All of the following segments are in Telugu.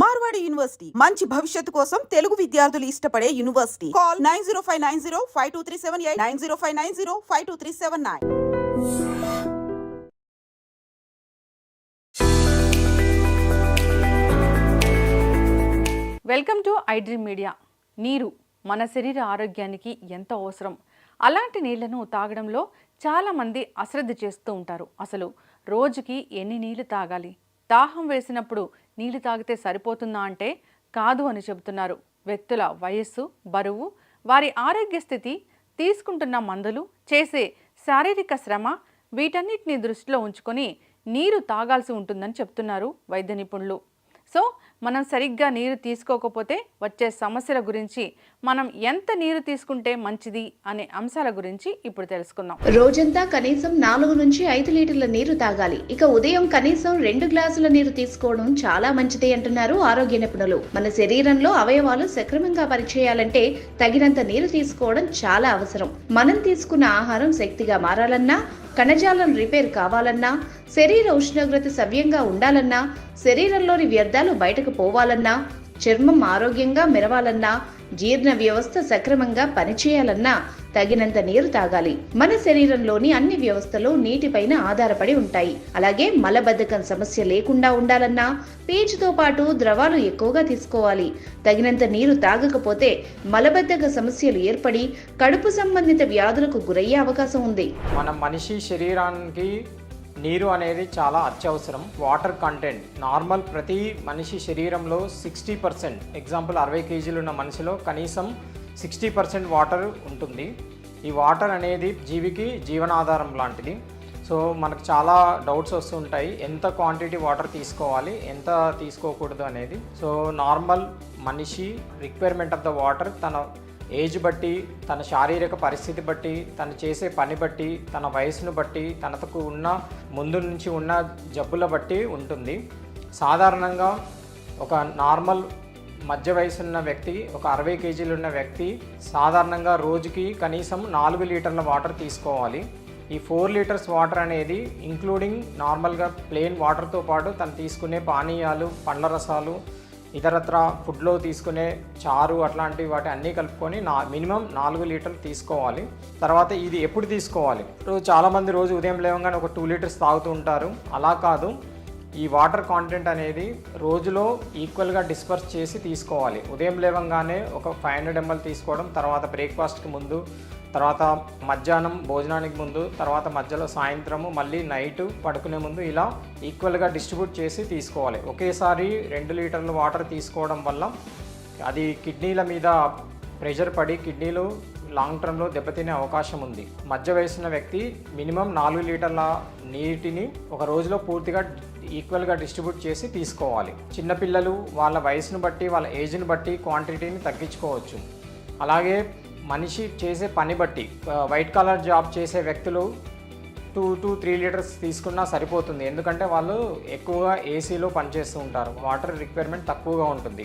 మార్వాడి యూనివర్సిటీ. మంచి భవిష్యత్తు కోసం తెలుగు విద్యార్థులు ఇష్టపడే university. Call nine zero five nine zero five two three seven eight nine zero five nine zero five two three seven nine. Welcome to iDream media. నీరు మన శరీర ఆరోగ్యానికి ఎంతో అవసరం? అలాంటి నీళ్ళను తాగడంలో చాలామంది అశ్రద్ధ చేస్తూ ఉంటారు. అసలు రోజుకి ఎన్ని నీళ్ళు తాగాలి? దాహం వేసినప్పుడు నీళ్ళు తాగితే సరిపోతుందా అంటే కాదు అని చెబుతున్నారు. వ్యక్తుల వయస్సు బరువు వారి ఆరోగ్య స్థితి తీసుకుంటున్న మందులు చేసే శారీరక శ్రమ వీటన్నిటిని దృష్టిలో ఉంచుకొని నీరు తాగాల్సి ఉంటుందని చెప్తున్నారు వైద్య నిపుణులు. సో మనం సరిగ్గా నీరు తీసుకోకపోతే వచ్చే సమస్యల గురించి మనం ఎంత నీరు తీసుకుంటే మంచిది అనే అంశాల గురించి ఇప్పుడు తెలుసుకుందాం. రోజంతా కనీసం నాలుగు నుంచి ఐదు లీటర్ల నీరు తాగాలి. ఇక ఉదయం కనీసం రెండు గ్లాసుల నీరు తీసుకోవడం చాలా మంచిది అంటున్నారు ఆరోగ్య నిపుణులు. మన శరీరంలో అవయవాలు సక్రమంగా పనిచేయాలంటే తగినంత నీరు తీసుకోవడం చాలా అవసరం. మనం తీసుకున్న ఆహారం శక్తిగా మారాలన్నా కణజాలం రిపేర్ కావాలన్నా శరీర ఉష్ణోగ్రత సవ్యంగా ఉండాలన్నా శరీరంలోని వ్యర్థాలు బయటకు పోవాలన్నా చర్మం ఆరోగ్యంగా మెరవాలన్నా జీర్ణ వ్యవస్థ సక్రమంగా పనిచేయాలన్నా తగినంత నీరు తాగాలి. మన శరీరంలోని అన్ని వ్యవస్థలు నీటిపైన ఆధారపడి ఉంటాయి. అలాగే మలబద్ధకం సమస్య లేకుండా ఉండాలన్నా పీచుతో పాటు ద్రవాలు ఎక్కువగా తీసుకోవాలి. తగినంత నీరు తాగకపోతే మలబద్ధక సమస్యలు ఏర్పడి కడుపు సంబంధిత వ్యాధులకు గురయ్యే అవకాశం ఉంది. మన మనిషి శరీరానికి నీరు అనేది చాలా అత్యవసరం. Water content. నార్మల్ ప్రతి మనిషి శరీరంలో సిక్స్టీ పర్సెంట్ ఎగ్జాంపుల్ అరవై కేజీలు ఉన్న మనిషిలో కనీసం సిక్స్టీ పర్సెంట్ వాటర్ ఉంటుంది. ఈ వాటర్ అనేది జీవికి జీవనాధారం లాంటిది. సో మనకు చాలా డౌట్స్ వస్తుంటాయి ఎంత క్వాంటిటీ వాటర్ తీసుకోవాలి? ఎంత తీసుకోకూడదు అనేది. సో నార్మల్ మనిషి రిక్వైర్మెంట్ ఆఫ్ ద వాటర్ తన ఏజ్ బట్టి తన శారీరక పరిస్థితి బట్టి తను చేసే పని బట్టి తన వయసును బట్టి తనకు ఉన్న ముందు నుంచి ఉన్న జబ్బుల బట్టి ఉంటుంది. సాధారణంగా ఒక నార్మల్ మధ్య వయసు ఉన్న వ్యక్తి ఒక అరవై కేజీలు ఉన్న వ్యక్తి సాధారణంగా రోజుకి కనీసం నాలుగు లీటర్ల వాటర్ తీసుకోవాలి. ఈ ఫోర్ లీటర్స్ వాటర్ అనేది ఇంక్లూడింగ్ నార్మల్గా ప్లెయిన్ వాటర్తో పాటు తను తీసుకునే పానీయాలు పండ్ల రసాలు ఇతరత్ర ఫుడ్లో తీసుకునే చారు అట్లాంటి వాటి అన్నీ కలుపుకొని నా మినిమం నాలుగు లీటర్లు తీసుకోవాలి. తర్వాత ఇది ఎప్పుడు తీసుకోవాలి? ఇప్పుడు చాలామంది రోజు ఉదయం లేవగానే ఒక టూ లీటర్స్ తాగుతూ ఉంటారు. అలా కాదు. ఈ వాటర్ కాంటెంట్ అనేది రోజులో ఈక్వల్గా డిస్పర్స్ చేసి తీసుకోవాలి. ఉదయం లేవంగానే ఒక ఫైవ్ హండ్రెడ్ ఎంఎల్ తీసుకోవడం తర్వాత బ్రేక్ఫాస్ట్కి ముందు తర్వాత మధ్యాహ్నం భోజనానికి ముందు తర్వాత మధ్యలో సాయంత్రము మళ్ళీ నైట్ పడుకునే ముందు ఇలా ఈక్వల్గా డిస్ట్రిబ్యూట్ చేసి తీసుకోవాలి. ఒకేసారి రెండు లీటర్ల వాటర్ తీసుకోవడం వల్ల అది కిడ్నీల మీద ప్రెషర్ పడి కిడ్నీలు లాంగ్ టర్మ్లో దెబ్బతినే అవకాశం ఉంది. మధ్య వయసున్న వ్యక్తి మినిమం నాలుగు లీటర్ల నీటిని ఒక రోజులో పూర్తిగా ఈక్వల్గా డిస్ట్రిబ్యూట్ చేసి తీసుకోవాలి. చిన్నపిల్లలు వాళ్ళ వయసును బట్టి వాళ్ళ ఏజ్ని బట్టి క్వాంటిటీని తగ్గించుకోవచ్చు. అలాగే మనిషి చేసే పని బట్టి వైట్ కలర్ జాబ్ చేసే వ్యక్తులు టూ టు త్రీ లీటర్స్ తీసుకున్నా సరిపోతుంది. ఎందుకంటే వాళ్ళు ఎక్కువగా ఏసీలో పనిచేస్తూ ఉంటారు. వాటర్ రిక్వైర్మెంట్ తక్కువగా ఉంటుంది.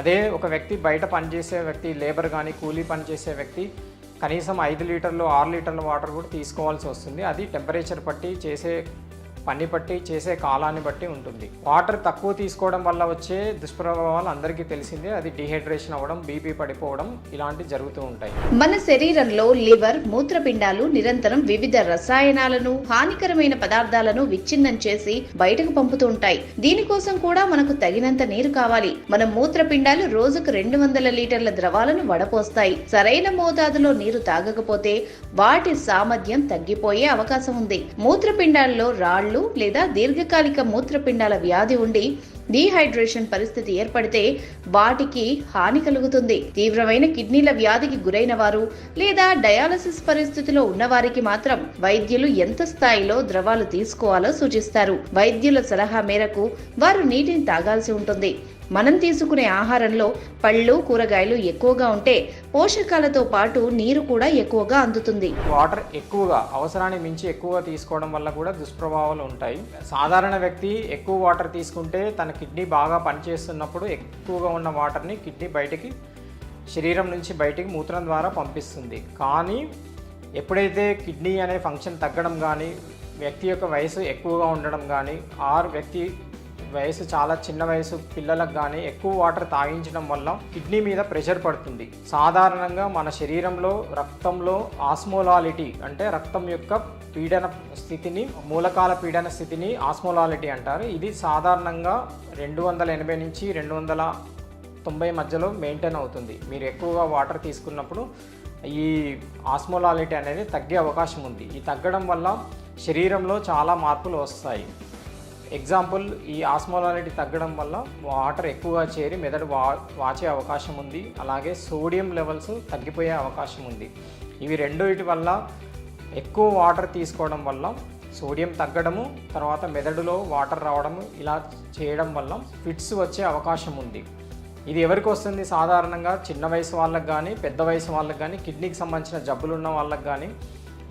అదే ఒక వ్యక్తి బయట పనిచేసే వ్యక్తి లేబర్ కానీ కూలీ పనిచేసే వ్యక్తి కనీసం ఐదు లీటర్లు ఆరు లీటర్ల వాటర్ కూడా తీసుకోవాల్సి వస్తుంది. అది టెంపరేచర్ బట్టి చేసే పని బట్టి చేసే కాలాన్ని బట్టి ఉంటుంది. వాటర్ తక్కువ తీసుకోవడం వల్ల వచ్చే దుష్ప్రభావాలు అందరికీ తెలిసిందే. అది డిహైడ్రేషన్ అవ్వడం బీపీ పడిపోవడం ఇలాంటివి జరుగుతూ ఉంటాయి. మన శరీరంలో లివర్ మూత్రపిండాలు నిరంతరం వివిధ రసాయనాలను హానికరమైన పదార్థాలను విచ్ఛిన్నం చేసి బయటకు పంపుతూ ఉంటాయి. దీనికోసం కూడా మనకు తగినంత నీరు కావాలి. మన మూత్రపిండాలు రోజుకు రెండు వందల లీటర్ల ద్రవాలను వడపోస్తాయి. సరైన మోతాదులో నీరు తాగకపోతే వాటి సామర్థ్యం తగ్గిపోయే అవకాశం ఉంది. మూత్రపిండాల్లో రాళ్ళు లేదా దీర్ఘకాలిక మూత్రపిండాల వ్యాధి ఉండి డీహైడ్రేషన్ పరిస్థితి ఏర్పడితే వాటికి హాని కలుగుతుంది. తీవ్రమైన కిడ్నీల వ్యాధికి గురైన వారు లేదా డయాలసిస్ పరిస్థితిలో ఉన్నవారికి మాత్రం వైద్యులు ఎంత స్థాయిలో ద్రవాలు తీసుకోవాలో సూచిస్తారు. వైద్యుల సలహా మేరకు వారు నీటిని తాగాల్సి ఉంటుంది. మనం తీసుకునే ఆహారంలో పళ్ళు కూరగాయలు ఎక్కువగా ఉంటే పోషకాలతో పాటు నీరు కూడా ఎక్కువగా అందుతుంది. వాటర్ ఎక్కువగా అవసరాన్ని మించి ఎక్కువగా తీసుకోవడం వల్ల కూడా దుష్ప్రభావాలు ఉంటాయి. సాధారణ వ్యక్తి ఎక్కువ వాటర్ తీసుకుంటే తన కిడ్నీ బాగా పనిచేస్తున్నప్పుడు ఎక్కువగా ఉన్న వాటర్ని కిడ్నీ బయటికి శరీరం నుంచి బయటికి మూత్రం ద్వారా పంపిస్తుంది. కానీ ఎప్పుడైతే కిడ్నీ అనే ఫంక్షన్ తగ్గడం కానీ వ్యక్తి యొక్క వయసు ఎక్కువగా ఉండడం కానీ ఆర్ వ్యక్తి వయసు చాలా చిన్న వయసు పిల్లలకు కానీ ఎక్కువ వాటర్ తాగించడం వల్ల కిడ్నీ మీద ప్రెషర్ పడుతుంది. సాధారణంగా మన శరీరంలో రక్తంలో ఆస్మోలాలిటీ అంటే రక్తం యొక్క పీడన స్థితిని మూలకాల పీడన స్థితిని ఆస్మోలాలిటీ అంటారు. ఇది సాధారణంగా రెండు వందల ఎనభై నుంచి రెండు వందల తొంభై మధ్యలో మెయింటైన్ అవుతుంది. మీరు ఎక్కువగా వాటర్ తీసుకున్నప్పుడు ఈ ఆస్మోలాలిటీ అనేది తగ్గే అవకాశం ఉంది. ఈ తగ్గడం వల్ల శరీరంలో చాలా మార్పులు వస్తాయి. ఎగ్జాంపుల్ ఈ ఆస్మోలాలిటీ తగ్గడం వల్ల వాటర్ ఎక్కువగా చేరి మెదడు వా వాచే అవకాశం ఉంది. అలాగే సోడియం లెవెల్స్ తగ్గిపోయే అవకాశం ఉంది. ఇవి రెండింటి వల్ల ఎక్కువ వాటర్ తీసుకోవడం వల్ల సోడియం తగ్గడము తర్వాత మెదడులో వాటర్ రావడము ఇలా చేయడం వల్ల ఫిట్స్ వచ్చే అవకాశం ఉంది. ఇది ఎవరికి వస్తుంది? సాధారణంగా చిన్న వయసు వాళ్ళకి కానీ పెద్ద వయసు వాళ్ళకి కానీ కిడ్నీకి సంబంధించిన జబ్బులు ఉన్న వాళ్ళకి కానీ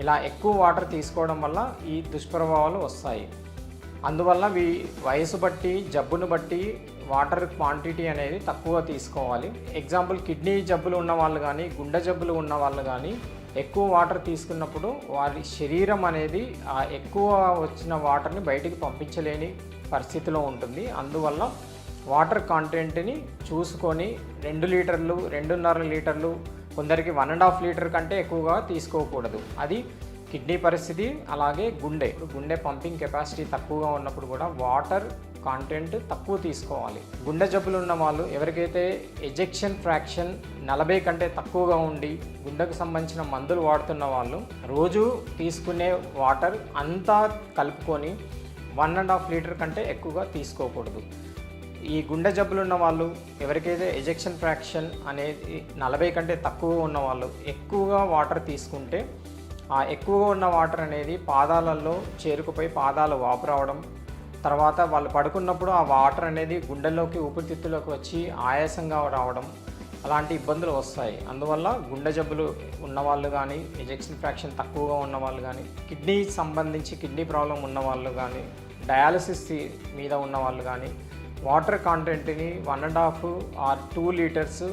ఇలా ఎక్కువ వాటర్ తీసుకోవడం వల్ల ఈ దుష్ప్రభావాలు వస్తాయి. అందువల్ల వీ వయసు బట్టి జబ్బును బట్టి వాటర్ క్వాంటిటీ అనేది తక్కువ తీసుకోవాలి. ఎగ్జాంపుల్ కిడ్నీ జబ్బులు ఉన్న వాళ్ళు కానీ గుండె జబ్బులు ఉన్న వాళ్ళు కానీ ఎక్కువ వాటర్ తీసుకున్నప్పుడు వారి శరీరం అనేది ఆ ఎక్కువ వచ్చిన వాటర్ని బయటికి పంపించలేని పరిస్థితిలో ఉంటుంది. అందువల్ల వాటర్ కాంటెంట్ని చూసుకొని రెండు లీటర్లు రెండున్నర లీటర్లు కొందరికి వన్ అండ్ హాఫ్ లీటర్ కంటే ఎక్కువగా తీసుకోకూడదు. అది కిడ్నీ పరిస్థితి అలాగే గుండె. గుండె పంపింగ్ కెపాసిటీ తక్కువగా ఉన్నప్పుడు కూడా వాటర్ కాంటెంట్ తక్కువ తీసుకోవాలి. గుండె జబ్బులు ఉన్న వాళ్ళు ఎవరికైతే ఎజెక్షన్ ఫ్రాక్షన్ నలభై కంటే తక్కువగా ఉండి గుండెకు సంబంధించిన మందులు వాడుతున్న వాళ్ళు రోజు తీసుకునే వాటర్ అంతా కలుపుకొని వన్ అండ్ హాఫ్ లీటర్ కంటే ఎక్కువగా తీసుకోకూడదు. ఈ గుండె జబ్బులు ఉన్న వాళ్ళు ఎవరికైతే ఎజెక్షన్ ఫ్రాక్షన్ అనేది నలభై కంటే తక్కువ ఉన్న వాళ్ళు ఎక్కువగా వాటర్ తీసుకుంటే ఎక్కువగా ఉన్న వాటర్ అనేది పాదాలలో చేరుకుపోయి పాదాలు వాపు రావడం తర్వాత వాళ్ళు పడుకున్నప్పుడు ఆ వాటర్ అనేది గుండెల్లోకి ఊపిరితిత్తులోకి వచ్చి ఆయాసంగా రావడం అలాంటి ఇబ్బందులు వస్తాయి. అందువల్ల గుండె జబ్బులు ఉన్నవాళ్ళు కానీ ఎజెక్షన్ ఫ్రాక్షన్ తక్కువగా ఉన్న వాళ్ళు కానీ కిడ్నీ సంబంధించి కిడ్నీ ప్రాబ్లం ఉన్న వాళ్ళు కానీ డయాలసిస్ మీద ఉన్న వాళ్ళు కానీ water కాంటెంట్ని one and half or two litres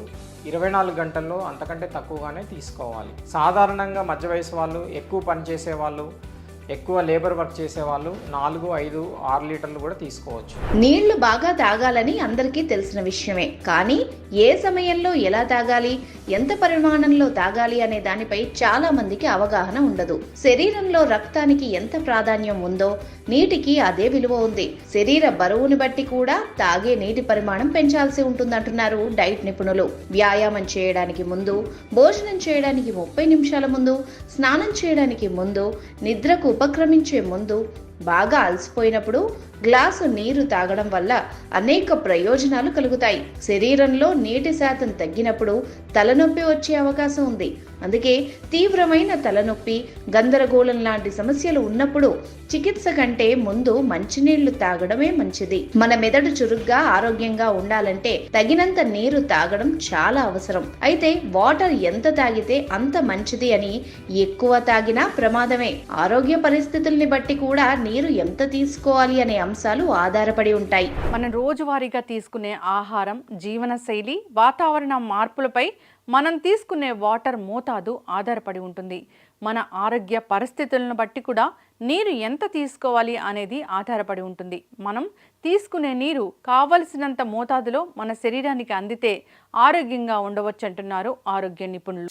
ఇరవై నాలుగు గంటల్లో అంతకంటే తక్కువగానే తీసుకోవాలి. సాధారణంగా మధ్య వయసు వాళ్ళు ఎక్కువ పని చేసే వాళ్ళు ఎక్కువ లేబర్ వర్క్ చేసే వాళ్ళు నాలుగు ఐదు ఆరు లీటర్లు కూడా తీసుకోవచ్చు. నీళ్ళు బాగా తాగాలని అందరికీ తెలిసిన విషయమే. కానీ ఏ సమయంలో ఎలా తాగాలి ఎంత పరిమాణంలో తాగాలి అనే దానిపై చాలా మందికి అవగాహన ఉండదు. శరీరంలో రక్తానికి ఎంత ప్రాధాన్యం ఉందో నీటికి అదే విలువ ఉంది. శరీర బరువుని బట్టి కూడా తాగే నీటి పరిమాణం పెంచాల్సి ఉంటుందంటున్నారు డైట్ నిపుణులు. వ్యాయామం చేయడానికి ముందు భోజనం చేయడానికి ముప్పై నిమిషాల ముందు స్నానం చేయడానికి ముందు నిద్రకు ఉపక్రమించే ముందు బాగా అలసిపోయినప్పుడు గ్లాసు నీరు తాగడం వల్ల అనేక ప్రయోజనాలు కలుగుతాయి. శరీరంలో నీటి శాతం తగ్గినప్పుడు తలనొప్పి వచ్చే అవకాశం ఉంది. అందుకే తీవ్రమైన తలనొప్పి గందరగోళం లాంటి సమస్యలు ఉన్నప్పుడు చికిత్స కంటే ముందు మంచినీళ్ళు తాగడమే మంచిది. మన మెదడు చురుగ్గా ఆరోగ్యంగా ఉండాలంటే తగినంత నీరు తాగడం చాలా అవసరం. అయితే వాటర్ ఎంత తాగితే అంత మంచిది అని ఎక్కువ తాగినా ప్రమాదమే. ఆరోగ్య పరిస్థితుల్ని బట్టి కూడా నీరు ఎంత తీసుకోవాలి అనే అంశాలు ఆధారపడి ఉంటాయి. మనం రోజువారీగా తీసుకునే ఆహారం జీవనశైలి వాతావరణ మార్పులపై మనం తీసుకునే వాటర్ మోతాదు ఆధారపడి ఉంటుంది. మన ఆరోగ్య పరిస్థితులను బట్టి కూడా నీరు ఎంత తీసుకోవాలి అనేది ఆధారపడి ఉంటుంది. మనం తీసుకునే నీరు కావలసినంత మోతాదులో మన శరీరానికి అందితే ఆరోగ్యంగా ఉండవచ్చు అంటున్నారు ఆరోగ్య నిపుణులు.